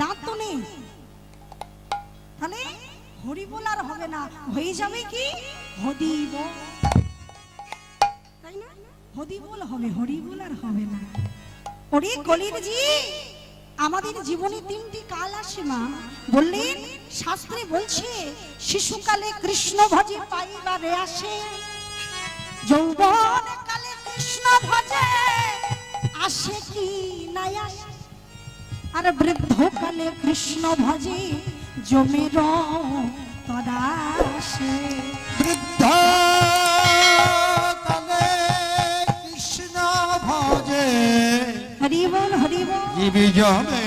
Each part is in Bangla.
দাঁত তো নেই। তাহলে হরি বল আর হবে না, হয়ে যাবে কি? হদি বল তাই হদি বল হবে হরি বল আর হবে না। ওরে কলির জি আমাদের জীবনে তিনটি কাল আসে মা। বললেন, শাস্ত্রে বলছে, শিশুকালে কৃষ্ণ ভজে পাইবারে আসে। যৌবন কালে কৃষ্ণ ভজে আসে কি নাই আসে? আর বৃদ্ধকালে কৃষ্ণ ভজে জমির তদাসে। বৃদ্ধ কালে কৃষ্ণ ভজে হরি বল হরি বল। জীবি জমে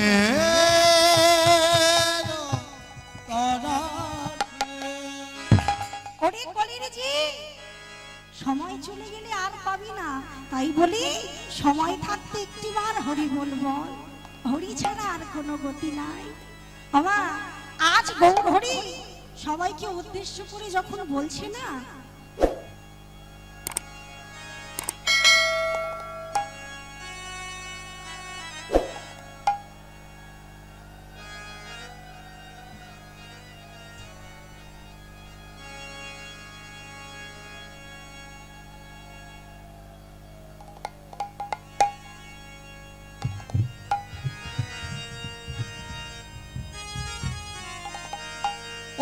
সময় চলে গেলে আর পাবি না। তাই বলি সময় থাকতে একটিবার হরি বল বল। হরি ছাড়া আর কোনো গতি নাই। বাবা, আজ গৌর হরি সবাইকে উদ্দেশ্য করে যখন বলছে না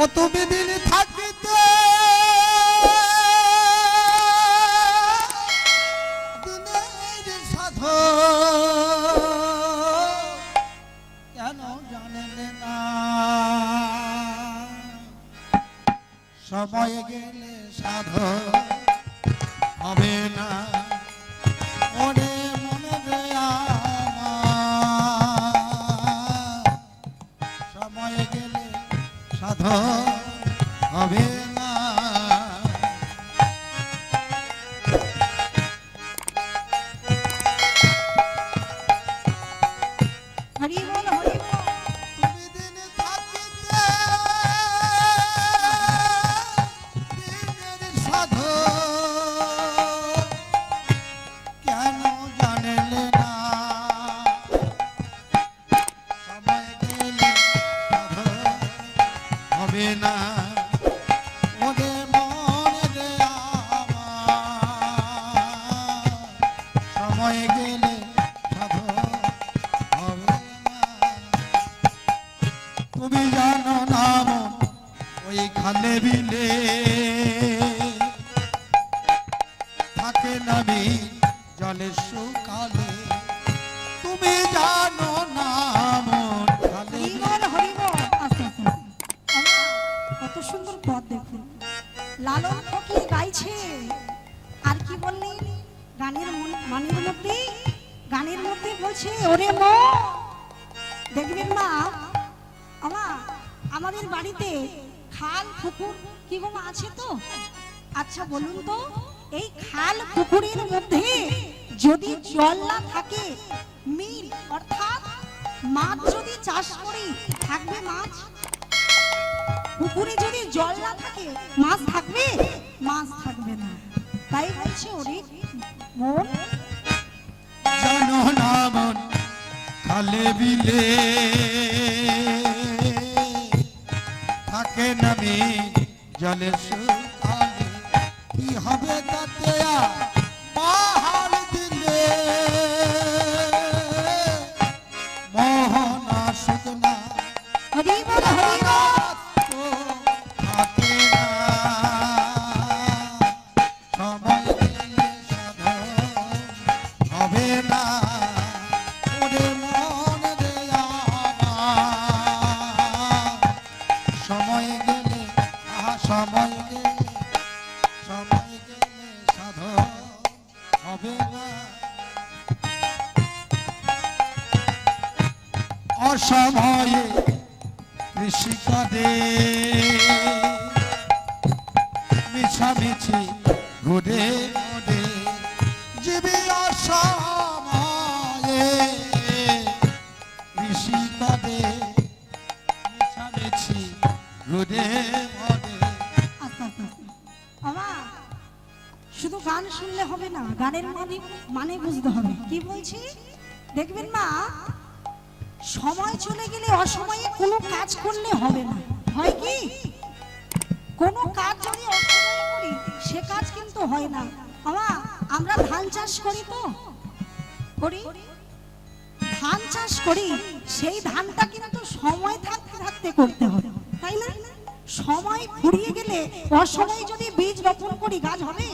ও তুমি দিন থাকিতে সময় গেলে সাধ হবে না। ওরে অর্থাৎ মাছ যদি চাষ করি থাকবে মাছ? পুকুরে যদি জল না থাকে, মাছ থাকবে? মাছ থাকবে না। তাই বলছে ওরে মন। জানো নাম খালে বিলে। থাকে নামি জলে কি হবে তাতে আর? সময় গেলে সময় গেলে সাধন হবে না। অসময়ে কৃষিকাদে মিছামিছি ঘুরে ঘুরে জীবী অসময়ে কৃষিকাদে মিছামিছি ঘুরে গান শুনলে হবে না, গানের মানে মানে বুঝতে হবে। কি বলছি? দেখবেন মা, সময় চলে গেলে অসময়ে কোনো কাজ করলে হবে না। হয় কি? কোনো কাজ যদি অসময়ে করি, সে কাজ কিন্তু হয় না। আমা, আমরা ধান চাষ করি তো। করি? ধান চাষ করি, সেই ধানটা কিন্তু সময় থাকতে থাকতে করতে হবে। তাই না? সময় ফুরিয়ে গেলে অসময়ে যদি বীজ বপন করি, গাছ হবে?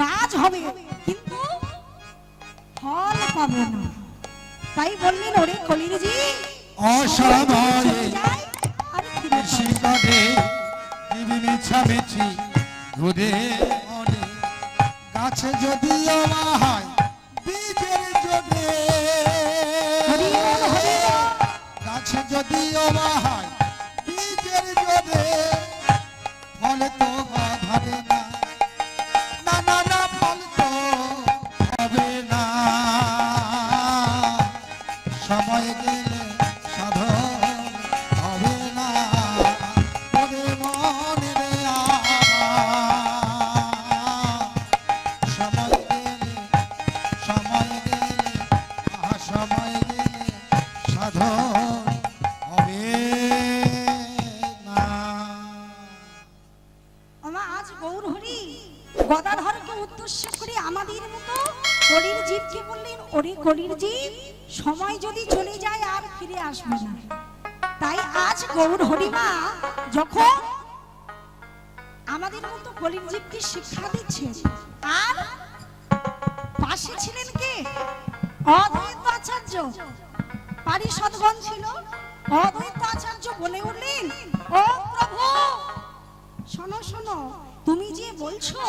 গাছ হবে কিন্তু ফল পাবে না তাই বললেন ওরে কলিরজি। দিবি মিছামিছি গাছে যদি হয় বীজের জোরে। গাছে যদি হয় বীজের জোরে ফলে তো কলির সময় যদি চলে যায় আর ফিরে আসবে না। তাই আজ গৌর হরিমা যখন আমাদের মতো কলির শিক্ষা দিচ্ছে আর পাশে ছিলেন কে? অদ্বৈত আচার্য। পারিষদগণ ছিল। অদ্বৈত আচার্য বলে উঠলেন, ও প্রভু, শোনো শোনো, তুমি যে বলছো,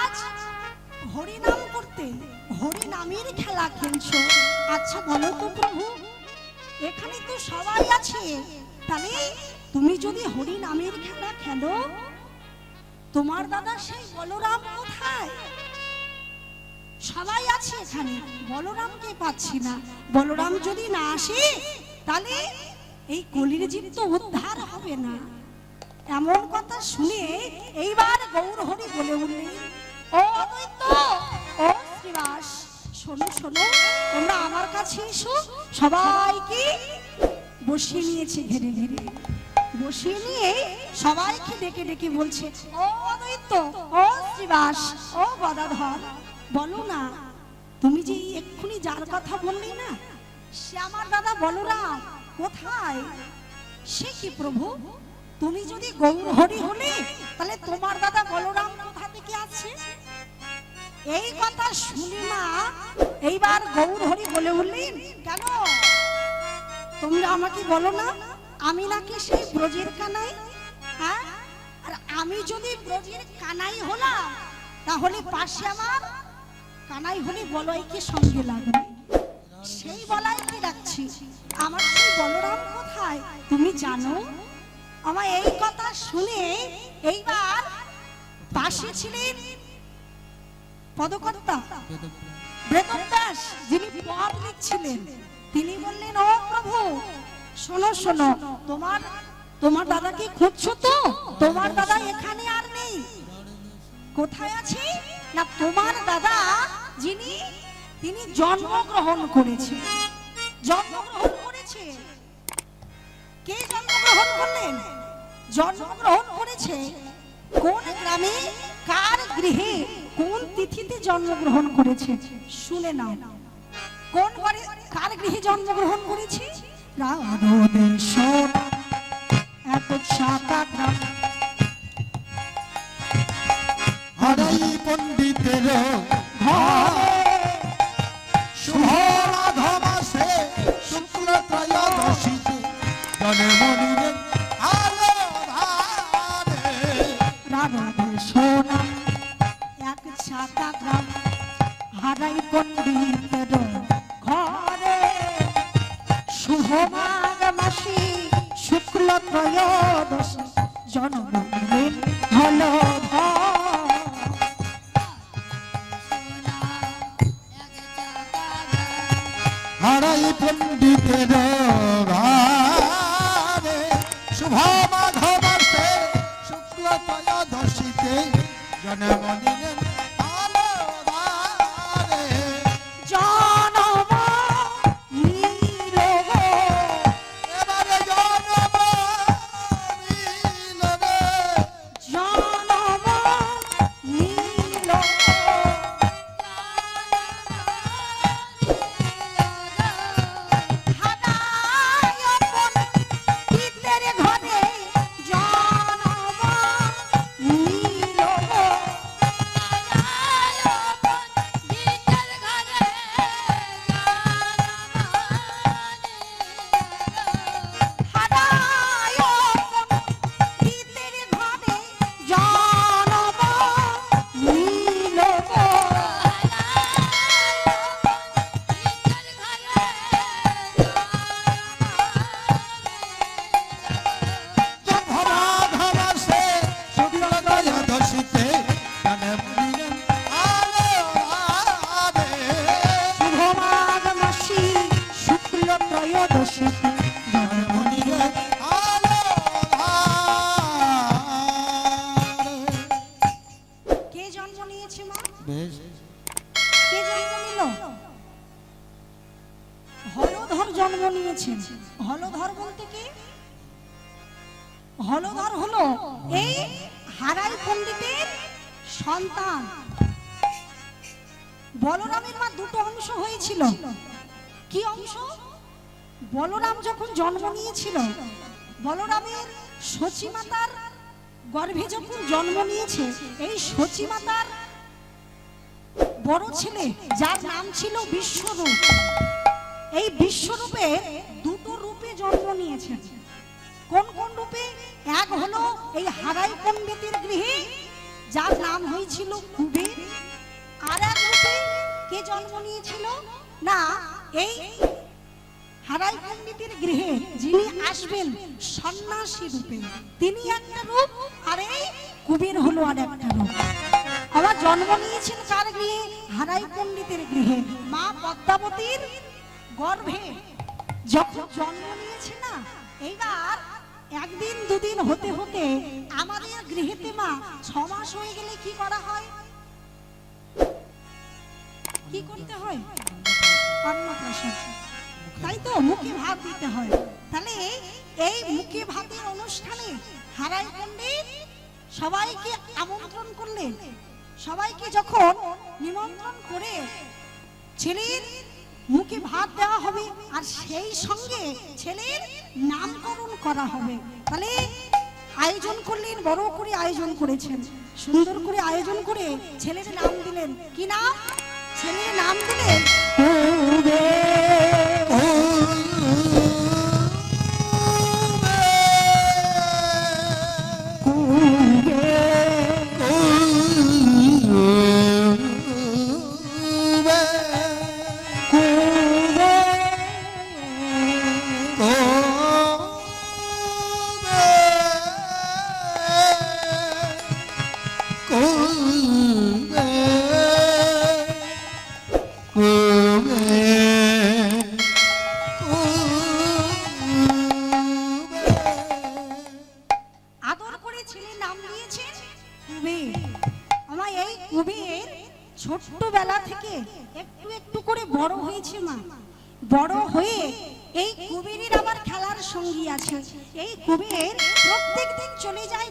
আজ হরিনাম করতে হরিনামের খেলা খেলছো? আচ্ছা বলো তো প্রভু। এখানে তো সবাই আছে। তাহলে তুমি যদি হরিনামের খেলা খেলো, তোমার দাদা সেই বলরাম কোথায়? সবাই আছে এখানে। বলরামকে পাচ্ছি না। বলরাম যদি না আসে, তাহলে এই কলির জীব তো উদ্ধার হবে না। এমন কথা শুনে এইবার গৌর হরি বলে উঠলেন ও অদ্বৈত ও শোনো শোনো, তোমরা আমার কাছে এসো। সবাইকে বসিয়ে নিয়েছে ঘিরে ঘিরে। বসিয়ে নিয়ে সবাইকে ডেকে ডেকে বলছে, ও অদ্বৈত, ও শ্রীবাস, ও গদাধর, বলো না, তুমি যে এক্ষুনি যার কথা বললি না, সে আমার দাদা বলরাম, কোথায়? সে কি প্রভু? তুমি যদি গৌর হলে, তাহলে তোমার দাদা বলরাম কোথা থেকে আসছে? এই কথা শুনি না এইবার গৌর হরি বলে উঠলেন, কেন? তোমরা আমাকে বলো না, আমি নাকি সেই ব্রজের কানাই? হ্যাঁ? আর আমি যদি ব্রজের কানাই হলাম, তাহলে পাশে আমার কানাই হলে বলয়কে সঙ্গে লাগবে? সেই বলাইকে রাখছি আমার সেই বলরাম কোথায়? তুমি জানো? আমার এই কথা শুনে এইবার পাশে ছিলেন পদকর্তা। বেদব্যাস যিনি পদ লিখছিলেন, তিনি বললেন, ও প্রভু, শোনো শোনো, তোমার তোমার দাদাকে খুঁজছো তো তোমার দাদা এখানে আর নেই। কোথায় আছে? না, তোমার দাদা যিনি, তিনি জন্মগ্রহণ করেছে জন্মগ্রহণ করেছে। কে জন্মগ্রহণ করলেন? জন্মগ্রহণ করেছে কোন গ্রামে? কার গৃহে? কোন তিথিতে জন্মগ্রহণ করেছে? শুনে নাও। কোন ঘরে কার গৃহে জন্মগ্রহণ করেছে? রাধদেশ এত পণ্ডিতের শুভ মাঘ মাসি শুক্ল ত্রয়োদশী জন্মদিন হল। হারাই পণ্ডিতের হলধর জন্ম নিয়েছেন। হলধর বলতে কি? হলধর হলো এই হারাই পণ্ডিতের সন্তান। বলরামের মা দুটো অংশ হয়েছিল। কি অংশ? বলরাম যখন জন্ম নিয়েছিল, বলরামের সচিমাতার গর্ভে যখন জন্ম নিয়েছে, এই সচিমাতার বড় ছেলে, যার নাম ছিল বিশ্বরূপ। এই বিশ্বরূপে দুটো রূপে জন্ম নিয়েছে কোন কোন রূপে? এক হলো এই হারাই পণ্ডিতের গৃহে, যার নাম হয়েছিল কুবের। আর এক রূপে কে জন্ম নিয়েছিল? না, এই হারাই পণ্ডিতের গৃহে যিনি আসবেন, সন্ন্যাসী রূপে, তিনি একটা রূপ, আর এই কুবের হলো আর একটা রূপ। আমার জন্ম নিয়েছেন কার গৃহে? হারাই পণ্ডিতের গৃহে। মা পদ্মাবতীর গর্ভে যখন জন্ম নিয়েছে না, এইবার একদিন দুদিন হতে হতে আমাদের গৃহেতে মা ছ মাস হয়ে গেলে কি করা হয়? কি করতে হয়? তাই তো মুখে ভাত দিতে হয়। তাহলে এই মুখে ভাতের অনুষ্ঠানে হারাই পণ্ডিত সবাইকে আমন্ত্রণ করলেন। সবাইকে যখন নিমন্ত্রণ করে ছেলের মুখে ভাত দেওয়া হবে আর সেই সঙ্গে ছেলের নামকরণ করা হবে। তাহলে আয়োজন করলেন, বড় করে আয়োজন করেছেন। সুন্দর করে আয়োজন করে ছেলের নাম দিলেন। কি নাম? ছেলের নাম দিলেন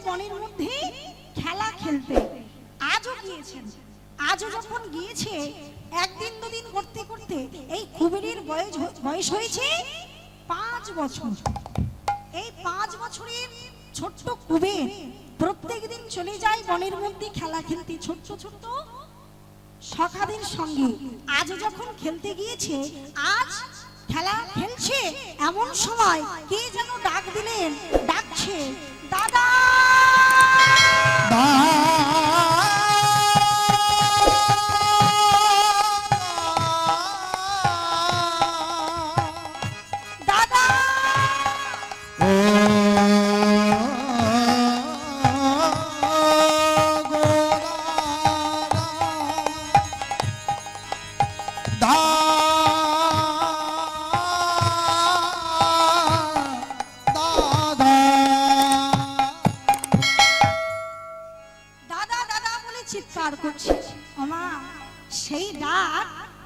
বনের মধ্যে খেলা খেলতে। আজও গিয়েছেন। আজও যখন গিয়েছে, একদিন দুদিন করতে করতে এই কুবেরের বয়স বয়স হয়েছে পাঁচ বছর। এই পাঁচ বছরের ছোট্ট কুবের প্রত্যেক দিন চলে যায় বনের মধ্যে খেলা খেলতে ছোট্ট ছোট্ট সখাদের সঙ্গে। আজ যখন খেলতে গিয়েছে, আজ খেলা খেলছে এমন সময় কে যেন ডাক দিলেন, ডাকছে। দাদা!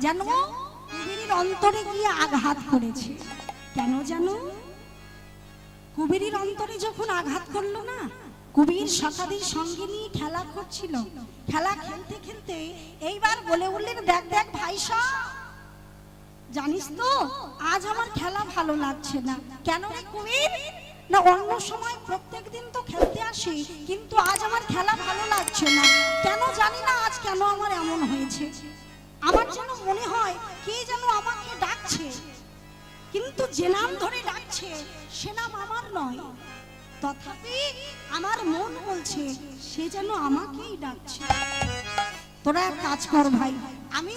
যেন কুবেরের অন্তরে গিয়ে আঘাত করেছে। কেন জানো? কুবেরের অন্তরে যখন আঘাত করল না, কুবির সখাদের সঙ্গে নিয়ে খেলা করছিল। খেলা খেলতে খেলতে এইবার বলে উঠলেন, দেখ দেখ, ভাই জানিস তো, আজ আমার খেলা ভালো লাগছে না। কেন রে কুমির না অন্য সময় প্রত্যেক দিন তো খেলতে আসি, কিন্তু আজ আমার খেলা ভালো লাগছে না। কেন জানি না আজ কেন আমার এমন হয়েছে। আমার যেন মনে হয় কে যেন আমাকে ডাকছে। কিন্তু যে নাম ধরে ডাকছে, সে নাম আমার নয়। তথাপি আমার মন বলছে, সে যেন আমাকেই ডাকছে। তোরা এক কাজ কর ভাই, আমি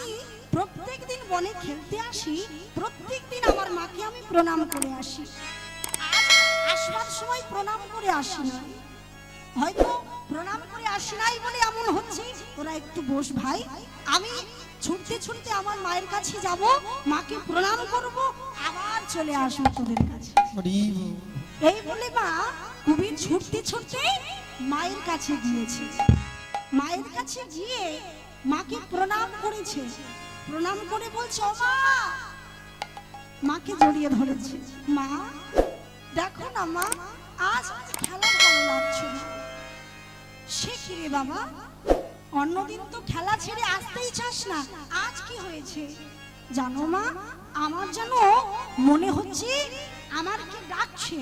প্রত্যেক দিন বনে খেলতে আসি প্রত্যেক দিন আমার মাকে আমি প্রণাম করে আসি। আসবার সময় প্রণাম করে আসি না। হয়তো প্রণাম করে আসি নাই বলে এমন হচ্ছে, তোরা একটু বস ভাই, আমি ছুটতে ছুটতে আমার মায়ের কাছে যাব মাকে প্রণাম করব আবার চলে আসব তোদের কাছে। এই বলে মা কুবির ছুটতে ছুটতে মায়ের কাছে গিয়েছে। মায়ের কাছে গিয়ে মাকে প্রণাম করেছে। প্রণাম করে বলছে মা! মাকে জড়িয়ে ধরেছে। মা দেখো না মা আজ খেলা ভালো লাগছে সে কি রে বাবা? অন্যদিন তো খেলা ছেড়ে আসতেই চাস না। আজ কি হয়েছে? জানো মা, আমার যেন মনে হচ্ছে আমার কি ডাকছে।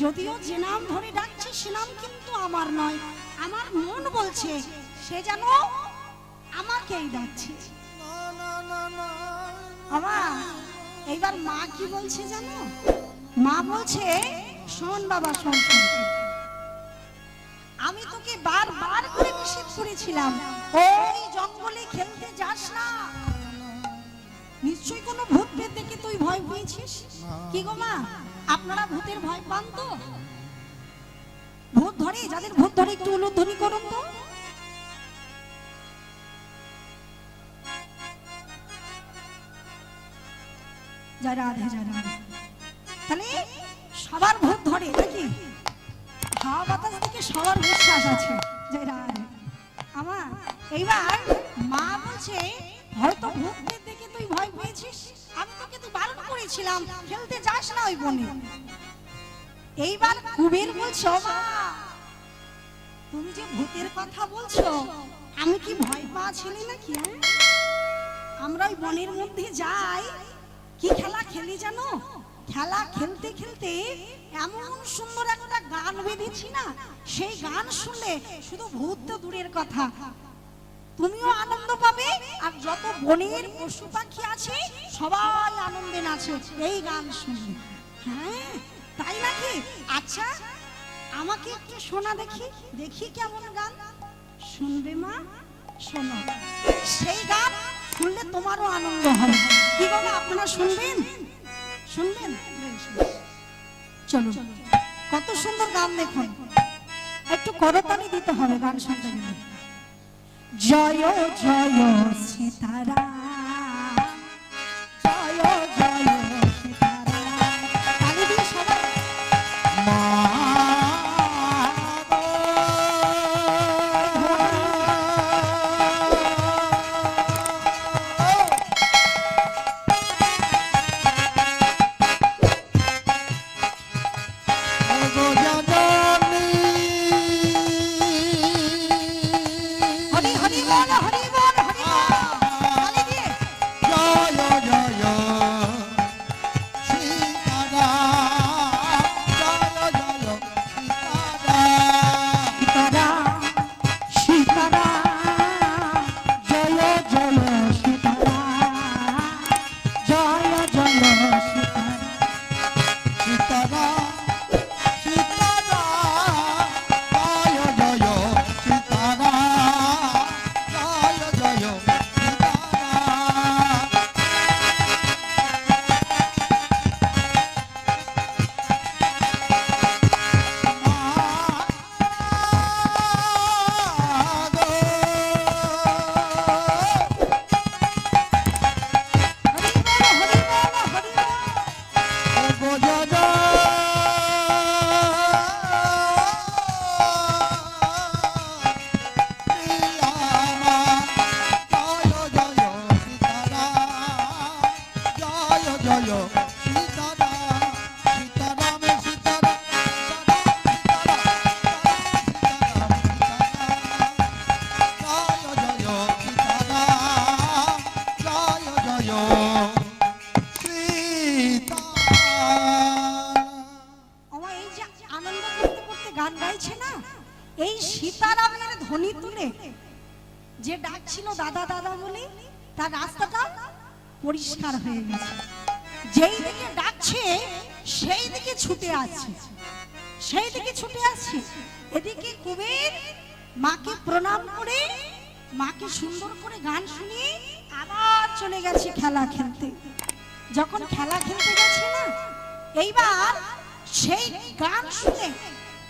যদিও যে নাম ধরে ডাকছে সে নাম কিন্তু আমার নয়। আমার মন বলছে সে যেন আমাকেই ডাকছে। বাবা, এইবার মা কি বলছে জানো? মা বলছে, শোন বাবা, শোন শোন। আমি তোকে বারবার করে নিষেধ করেছিলাম। ওই জঙ্গলে খেলতে যাস না। নিশ্চয়ই কোনো ভূত পেট দেখে তুই ভয় পেয়েছিস? কি গো মা? আপনারা ভূতের ভয় পান তো? ভূত ধরে? যাদের ভূত ধরে একটু উলুধ্বনি করুন তো। জয় রাধে জয় রাধে। তাহলে সবার ভূত ধরে নাকি? হাওয়া বাতাস থেকে সবার বিশ্বাস আছে। জয় রাধে আমার এইবার মা বলছে, হয়তো ভূতদের দেখে তুই ভয় পেয়েছিস। আমি তোকে তুই বারণ করেছিলাম, খেলতে যাস না ওই বনে। এইবার কুবের বলছো মা তুমি যে ভূতের কথা বলছো, আমি কি ভয় পাওয়া ছেলে নাকি হ্যাঁ? আমরা ওই বনের মধ্যে যাই, কি খেলা খেলি জানো? খেলা খেলতে খেলতে এমন সুন্দর একটা গান বেঁধেছি না, সেই গান শুনলে শুধু ভূত তো দূরের কথা। তুমিও আনন্দ পাবে, আর যত বনের পশু পাখি আছে, সবাই আনন্দে নাচে, এই গান শুনবে। হ্যাঁ তাই নাকি? আচ্ছা আমাকে একটু শোনা দেখি দেখি কেমন গান। শুনবে মা? শোনো। সেই গান শুনলে তোমারও আনন্দ হবে। কি বাবা, আপনারা শুনবেন? শুনবেন। চলো কত সুন্দর গান দেখুন। একটু করতালি দিতে হবে গান শুনতে গেলে। জয় জয় সীতারা সুন্দর করে গান শুনিয়ে আবার চলে গেছে খেলা খেলতে। যখন খেলা খেলতে গেছে না, এইবার সেই গান শুনে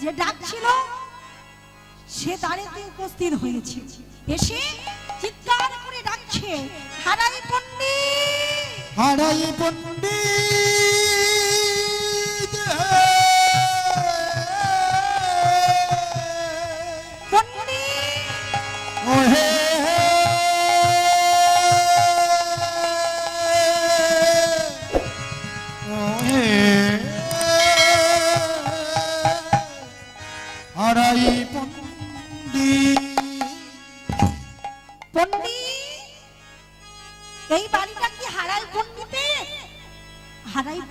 যে ডাকছিল, সে দাঁড়িয়ে উপস্থিত হয়েছে। এসে চিৎকার করে ডাকছে, হারাই পণ্ডিত! হারাই পণ্ডিত!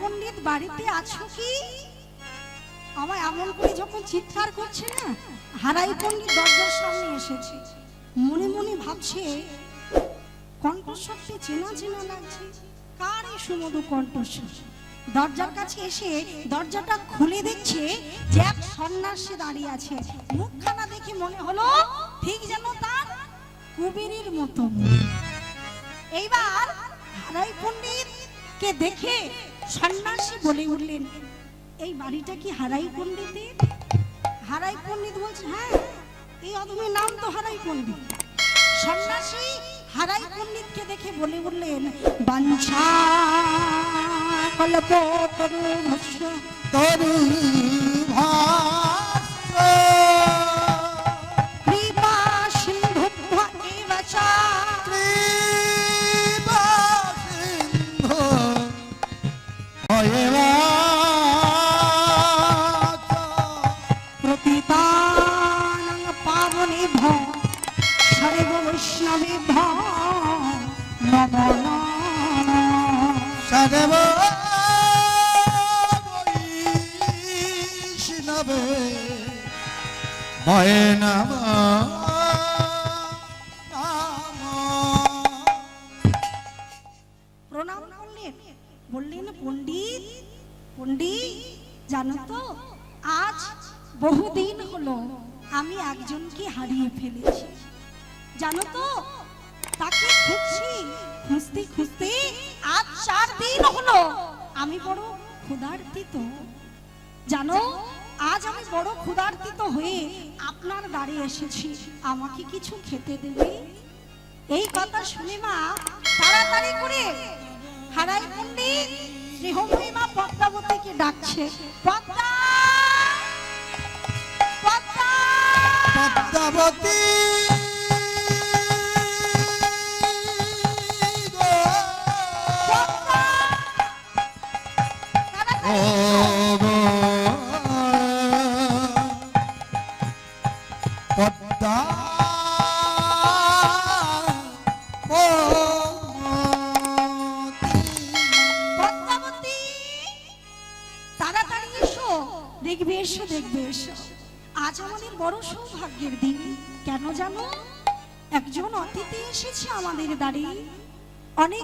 পণ্ডিত বাড়িতে আছো কি? আমার এমন করে যখন চিৎকার করছে না, হারাই পণ্ডিত দরজার সামনে এসেছে। মনে মনে ভাবছে, কণ্ঠস্বরটি চেনা চেনা লাগছে। কার এই সুমধু কণ্ঠস্বর? দরজার কাছে এসে দরজাটা খুলে দেখছে যে এক সন্ন্যাসী দাঁড়িয়ে আছে। মুখখানা দেখে মনে হলো, ঠিক যেন তার কুবেরের মতো। এইবার হারাই পণ্ডিত কে দেখে সন্ন্যাসী বলে উঠলেন, এই বাড়িটা কি হারাই পণ্ডিতের? হারাই পণ্ডিত বলছে হ্যাঁ এই অদমের নাম তো হারাই পণ্ডিত। সন্ন্যাসী হারাই পণ্ডিতকে দেখে বলে উঠলেন, বাঞ্ছা কল্প তরু তরু ভাস্য ভয় নম হয়ে আপনার বাড়ি এসেছি। আমাকে কিছু খেতে দেবে? এই কথা শুনে মা তাড়াতাড়ি করে হারাই পণ্ডিত গৃহময়ী মা পদ্মাবতীকে ডাকছে। পদ্মা! পদ্মাবতী!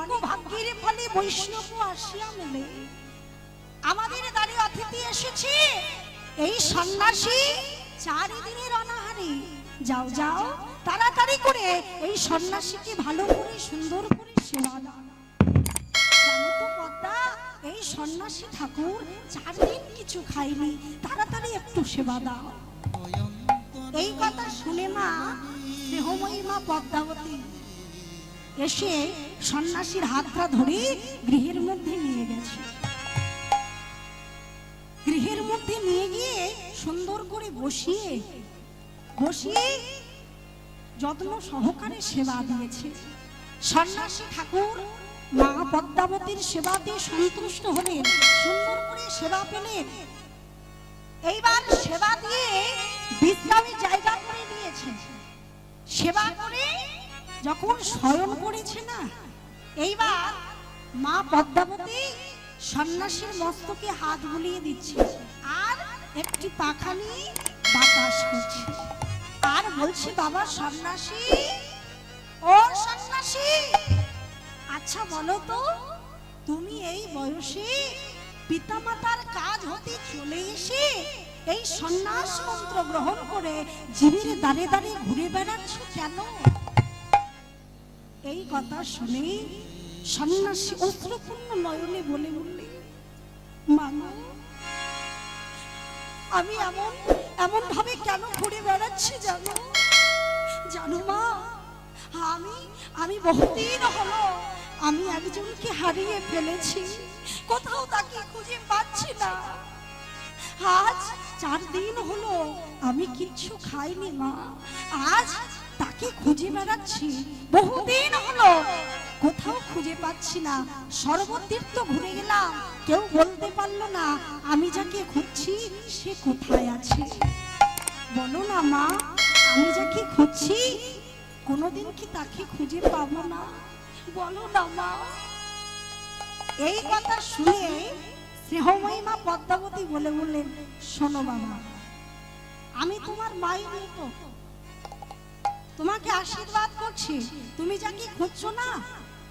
ভাগ্যের ফলে বৈষ্ণব আসিয়া মেলে। আমাদের দাঁড়ি অতিথি এসেছে। এই সন্ন্যাসী চারিদিনের অনাহারে। যাও যাও, তাড়াতাড়ি করে এই সন্ন্যাসীকে ভালো করে, সুন্দর করে সেবা দাও। এই সন্ন্যাসী ঠাকুর চার দিন কিছু খায়নি। তাড়াতাড়ি একটু সেবা দাও। এই কথা শুনে মা স্নেহময়ী মা পদ্মাবতী এসে সন্ন্যাসীর হাতটা ধরে গৃহের মধ্যে নিয়ে গেছে। গৃহের মধ্যে নিয়ে গিয়ে সুন্দর করে বসিয়ে বসিয়ে যত্ন সহকারে সেবা দিয়েছে। সন্ন্যাসী ঠাকুর মা পদ্মাবতীর সেবাতে সন্তুষ্ট হলেন সুন্দর করে সেবা পেলেন এইবার সেবা দিয়ে বিশ্রামের জায়গা করে দিয়েছে। সেবা করে যখন শয়ন করেছে না, এইবার মা পদ্মাবতী সন্ন্যাসীর মস্তকে হাত বুলিয়ে দিচ্ছে আর একটি পাখা নিয়ে বাতাস করছে। আর বলছে, বাবা সন্ন্যাসী, ও সন্ন্যাসী আচ্ছা বলো তো, তুমি এই বয়সে পিতামাতার কাজ হতে চলে এসে এই সন্ন্যাস মন্ত্র গ্রহণ করে জীবের দাঁড়ে দাঁড়িয়ে ঘুরে বেড়াচ্ছ কেন? এই কথা শুনে সন্ন্যাসী অস্ত্রপূর্ণ নয়নে বলে উঠলে মামা আমি এমন এমন ভাবে কেন ঘুরে বেড়াচ্ছি জানো? জানো মা, আমি আমি বহুদিন হলো আমি একজনকে হারিয়ে ফেলেছি, কোথাও তাকে খুঁজে পাচ্ছি না। আজ চার দিন হলো আমি কিচ্ছু খাইনি মা, আজ তাকে খুঁজে বেড়াচ্ছি। বহুদিন হলো, কোথাও খুঁজে পাচ্ছি না। সর্বতীর্থ ঘুরে গেলাম, কেউ বলতে পারল না, আমি যাকে খুঁজছি, সে কোথায় আছে? বলো না মা, আমি যাকে খুঁজছি, কোনোদিন কি তাকে খুঁজে পাবো না? বলো না মা। এই কথা শুনে স্নেহময়ী মা পদ্মাবতী বলে বললেন, শোনো বাবা, আমি তোমার মায়ের মতো তোমাকে আশীর্বাদ করছি। তুমি যাকে খুঁজছো না,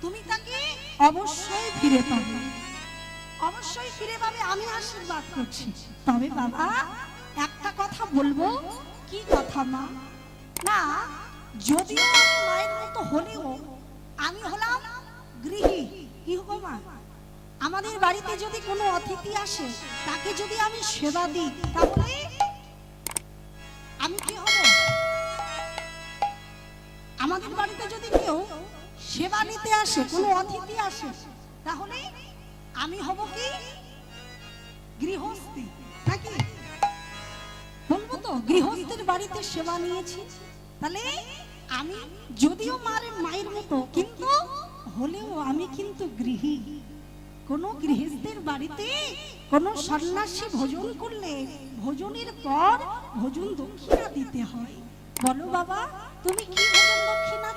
তুমি তাকে অবশ্যই ফিরে পাবে। অবশ্যই ফিরে পাবে, আমি আশীর্বাদ করছি। তবে বাবা, একটা কথা বলব। কি কথা, মা? না, যদিও আমি মায়ের মতো হলেও আমি হলাম গৃহী। কি হব মা? আমাদের বাড়িতে যদি কোনো অতিথি আসে, তাকে যদি আমি সেবা দিই, তাহলে কেউ সেবা নিতে আসে, কোনো অতিথি আসে, তাহলে আমি হব কি? গৃহস্থী, নাকি? বলব তো, গৃহস্থের বাড়িতে সেবা নিয়েছি। তাহলে আমি যদিও মার মায়ের মতো, কিন্তু হলেও আমি কিন্তু গৃহী। কোন গৃহস্থের বাড়িতে কোন সন্ন্যাসী ভোজন করলে ভোজনের পর ভোজন দক্ষিণা দিতে হয়। বলো বাবা, তুমি কি ভোজন দক্ষিণা?